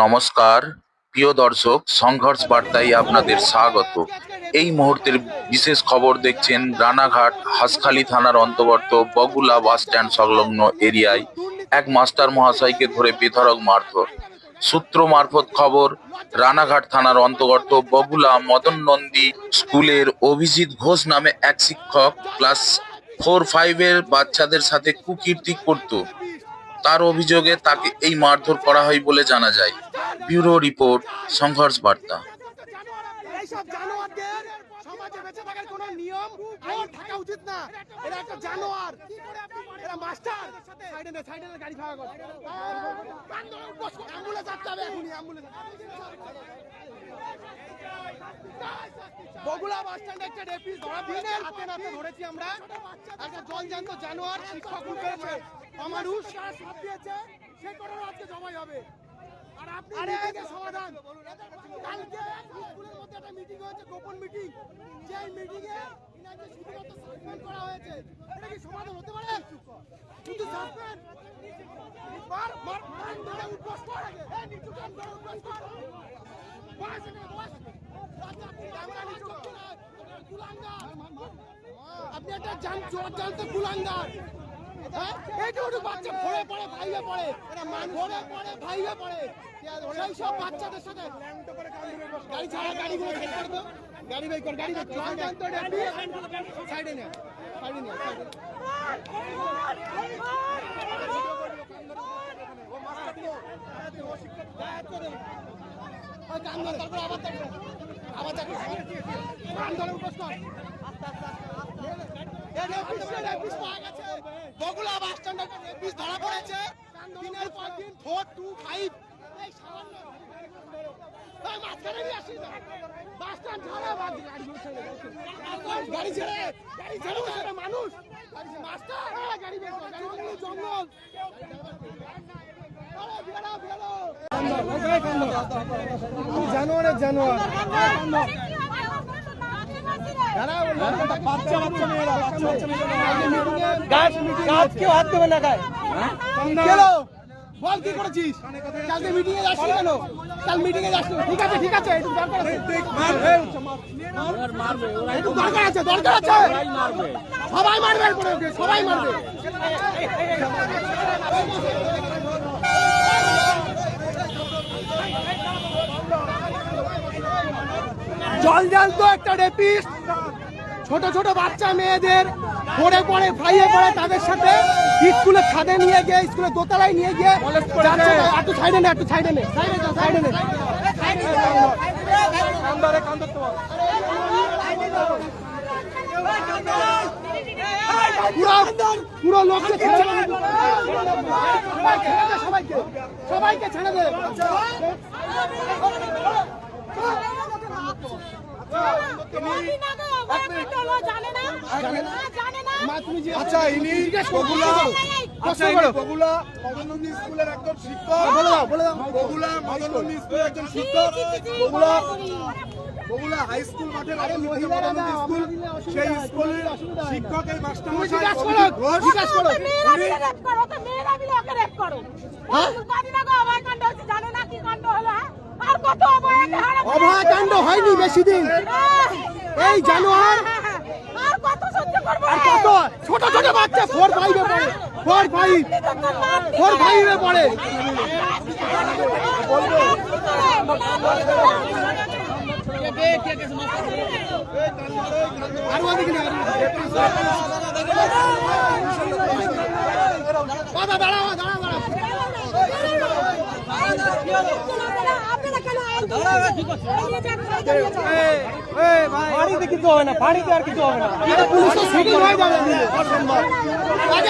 নমস্কার, প্রিয় দর্শক, সংঘর্ষ বার্তায় আপনাদের স্বাগত। এই মুহূর্তের বিশেষ খবর দেখছেন রানাঘাট, হাসখালী থানার অন্তর্গত বগুলা বাস স্ট্যান্ড সংলগ্ন এরিয়ায় এক মাস্টার মহাশয়কে ধরে বেধড়ক মারধর। সূত্র মারফত খবর, রানাঘাট থানার অন্তর্গত বগুলা মদন নন্দী স্কুলের অভিজিৎ ঘোষ নামে এক শিক্ষক, ক্লাস ফোর, ফাইভের বাচ্চাদের সাথে কুকীর্তি করত। তার অভিযোগে তাকে এই মারধর করা হয় বলে জানা যায়। ব্যুরো রিপোর্ট, সংঘর্ষ বার্তা। মাস্টার। বগুড়া বাস স্ট্যান্ডে একটা রেপিস ধরা দিনের হাতে নাতে ধরেছি আমরা একটা জলজান্ত জানোয়ার শিক্ষক রূপেছে অমানুষ সাপ দিয়েছে সে করে আজকে জমাই হবে আর আপনি সমাধান কালকে স্কুলের মধ্যে একটা মিটিং হয়েছে গোপন মিটিং যেই মিটিং এ ইনাকে শুধুমাত্র সাসপেন্ড করা হয়েছে এটা কি সমাধান হতে পারে শুধু সাসপেন্ড মার মার মার ধরে উঠবস কর আগে এই নিচু কান কর বস এখানে বস রাজা ক্যামেরা নিচু কর কুলাঙ্গার আপনি একটা জান চোর জানতে কুলাঙ্গার। হ্যাঁ? এইটুকু বাচ্চা ভরে পড়ে ভাইবে পড়ে। ভরে পড়ে ভাইবে পড়ে। সেই সব বাচ্চাদের সাথে গাড়ি ছাড়া গাড়িগুলো গাড়ি কর গাড়ি সাইডে নে সাইডে নে সাইডে বগুড়া বাস স্ট্যান্ডে রেপিস ধরা পড়েছে। দিনের পর দিন গাড়ি ছেড়ে। ছেড়ে। মানুষ। কর, জঙ্গল জঙ্গল আরে বেরো বেরো জানোয়ারের জানোয়ার বাচ্চা বাচ্চা মেয়েরা বাচ্চা বাচ্চা মেয়েরা গাছ কেউ হাত দেবে না গায়ে বল কি করেছিস কালকে মিটিং এ যাসনি কেন কাল মিটিং এ যাসনি ঠিক আছে ঠিক আছে একটু দরকার আছে একটু দরকার আছে দরকার আছে সবাই মারবে সবাই মারবে জল জ্যান্ত একটা রেপিস্ট। ছোট ছোট বাচ্চা মেয়েদের পড়ে পড়ে ভাইয়ে পড়ে তাদের সাথে স্কুলে ছাদে নিয়ে গিয়ে স্কুলে দোতলায় নিয়ে গিয়ে একটু সাইডে নে একটু সাইডে নে সাইডে নে পুরো পুরো লোককে ছেড়ে সবাইকে সবাইকে ছেড়ে দে। মা তুমি যে আচ্ছা ইনি বগুলা আচ্ছা ইনি বগুলা মদননন্দী স্কুলের একজন শিক্ষক। বলে দাও বলে দাও। বগুলা মদননন্দী স্কুলের একজন শিক্ষক। বগুলা বগুলা হাই স্কুল মাঠের আরে অপোজিটে মহিলারা মদননন্দী দাও, স্কুল আমরা দিলে অসুবিধা সেই স্কুলের। শিক্ষক এই মাস্টার জিজ্ঞাসা করো, করো। কাণ্ড হয়নি বেশি দিন। এই জানোয়ার। আর কত ছোট ছোট বাচ্চা ফোর ফাইভে পড়ে। ফোর ফাইভ ফোর ফাইভে পড়ে। আর ওদিকে না দাদা বাড়িতে কিছু হবে না বাড়িতে আর কিছু হবে না। এটা